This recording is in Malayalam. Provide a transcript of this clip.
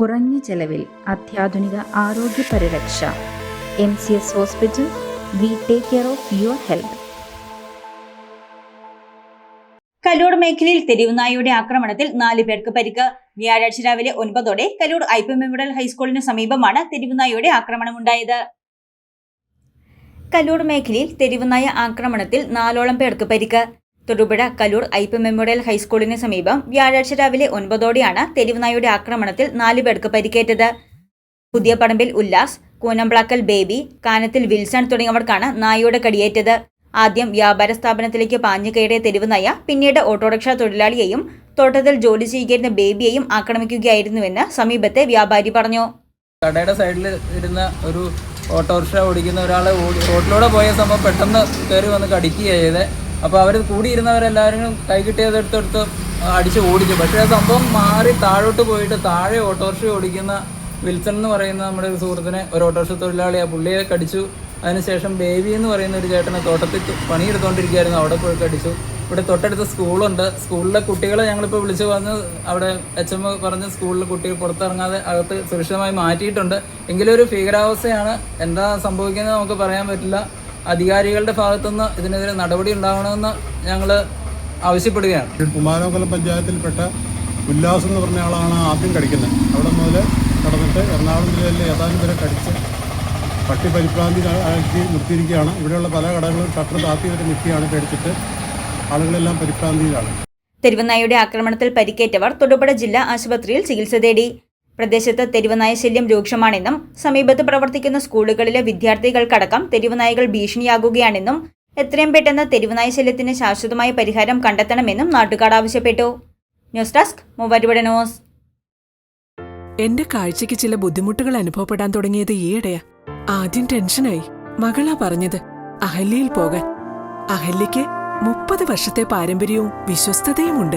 കുറഞ്ഞ ചെലവിൽ അത്യാധുനിക ആരോഗ്യ പരിരക്ഷ. M C S hospital we take care of your health. Kallur മേഖലയിൽ തെരുവുനായയുടെ ആക്രമണത്തിൽ നാല് പേർക്ക് പരിക്ക്. വ്യാഴാഴ്ച രാവിലെ ഒൻപതോടെ കല്ലൂർ ഐ പി മെമ്മോറിയൽ ഹൈസ്കൂളിന് സമീപമാണ് തെരുവുനായയുടെ ആക്രമണമുണ്ടായത്. കല്ലൂർ മേഖലയിൽ തെരുവുനായ ആക്രമണത്തിൽ നാലോളം പേർക്ക് പരിക്ക്. Thodupuzha Kalur I P memorial ഹൈസ്കൂളിന് സമീപം വ്യാഴാഴ്ച രാവിലെ ഒൻപതോടെയാണ് തെരുവുനായുടെ ആക്രമണത്തിൽ നാല് പേർക്ക് പരിക്കേറ്റത്. പുതിയ പടമ്പിൽ ഉല്ലാസ് കൂനമ്പ്ളാക്കൽ ബേബി കാനത്തിൽ വിൽസൺ തുടങ്ങിയവർക്കാണ് നായയുടെ കടിയേറ്റത്. ആദ്യം വ്യാപാര സ്ഥാപനത്തിലേക്ക് പാഞ്ഞു കയറിയ തെരുവുനായ പിന്നീട് ഓട്ടോറിക്ഷ തൊഴിലാളിയെയും തോട്ടത്തിൽ ജോലി ചെയ്യുന്ന ബേബിയെയും ആക്രമിക്കുകയായിരുന്നുവെന്ന് സമീപത്തെ വ്യാപാരി പറഞ്ഞു. കടയുടെ സൈഡിൽ ഇരുന്ന ഒരു ഓട്ടോറിക്ഷ ഓടിക്കുന്ന ഒരാളെ റോഡിലൂടെ പോയ സംഭവം പെട്ടെന്ന് കയറി വന്ന് കടിക്കുകയാണ് ചെയ്തത് അപ്പോൾ അവർ കൂടിയിരുന്നവരെല്ലാവരും കൈ കിട്ടിയതെടുത്തെടുത്ത് അടിച്ച് ഓടിച്ചു പക്ഷേ ആ സംഭവം മാറി താഴോട്ട് പോയിട്ട് താഴെ ഓട്ടോറിക്ഷ ഓടിക്കുന്ന വിൽസൺ എന്ന് പറയുന്ന നമ്മുടെ ഒരു സുഹൃത്തിനെ ഒരു ഓട്ടോറിക്ഷ തൊഴിലാളി ആ പുള്ളിയെ കടിച്ചു. അതിനുശേഷം ബേബി എന്ന് പറയുന്ന ഒരു ചേട്ടനെ തോട്ടത്തിൽ പണിയെടുത്തുകൊണ്ടിരിക്കുകയായിരുന്നു അവിടെ പോയി കടിച്ചു. ഇവിടെ തൊട്ടടുത്ത് സ്കൂളുണ്ട്. സ്കൂളിലെ കുട്ടികളെ ഞങ്ങളിപ്പോൾ വിളിച്ചു വന്ന് അവിടെ എച്ച് എം പറഞ്ഞ് സ്കൂളിലെ കുട്ടികൾ പുറത്തിറങ്ങാതെ അകത്ത് സുരക്ഷിതമായി മാറ്റിയിട്ടുണ്ട്. എങ്കിലും ഒരു ഭീകരാവസ്ഥയാണ്. എന്താ സംഭവിക്കുന്നത് നമുക്ക് പറയാൻ പറ്റില്ല. അധികാരികളുടെ ഭാഗത്തുനിന്ന് ഇതിനെതിരെ നടപടി ഉണ്ടാവണമെന്ന് ഞങ്ങൾ ആവശ്യപ്പെടുകയാണ്. കുമാരമംഗലം പഞ്ചായത്തിൽപ്പെട്ട ഉല്ലാസ് എന്ന് പറഞ്ഞ ആളാണ് ആദ്യം കടിക്കുന്നത്. അവിടെ മുതൽ കടന്നിട്ട് എറണാകുളം ജില്ലയിലെ ഏതാനും വരെ കടിച്ച് പട്ടി പരിഭ്രാന്തി ആക്കി നിർത്തിയിരിക്കുകയാണ്. ഇവിടെയുള്ള പല കടകളും ഷട്ടർ താത്തി വരെ നിൽക്കുകയാണ് പേടിച്ചിട്ട് ആളുകളെല്ലാം പരിഭ്രാന്തിയിലാണ്. തെരുവുനായയുടെ ആക്രമണത്തിൽ പരിക്കേറ്റവർ തൊടുപുഴ ജില്ലാ ആശുപത്രിയിൽ ചികിത്സ തേടി. പ്രദേശത്ത് തെരുവനായ ശല്യം രൂക്ഷമാണെന്നും സമീപത്ത് പ്രവർത്തിക്കുന്ന സ്കൂളുകളിലെ വിദ്യാർത്ഥികൾക്കടക്കം തെരുവുനായകൾ ഭീഷണിയാകുകയാണെന്നും എത്രയും പെട്ടെന്ന് തെരുവുനായ ശല്യത്തിന് ശാശ്വതമായ പരിഹാരം കണ്ടെത്തണമെന്നും നാട്ടുകാർ ആവശ്യപ്പെട്ടു. ന്യൂസ് ഡെസ്ക് മൂവാറ്റുപുഴ എന്റെ കാഴ്ചയ്ക്ക് ചില ബുദ്ധിമുട്ടുകൾ അനുഭവപ്പെടാൻ തുടങ്ങിയത് ഈയിടെയാ. ആദ്യം ടെൻഷനായി. മകളാ പറഞ്ഞത് അഹല്യയിൽ പോകാൻ. അഹല്യയ്ക്ക് മുപ്പത് വർഷത്തെ പാരമ്പര്യവും വിശ്വസ്തതയുമുണ്ട്.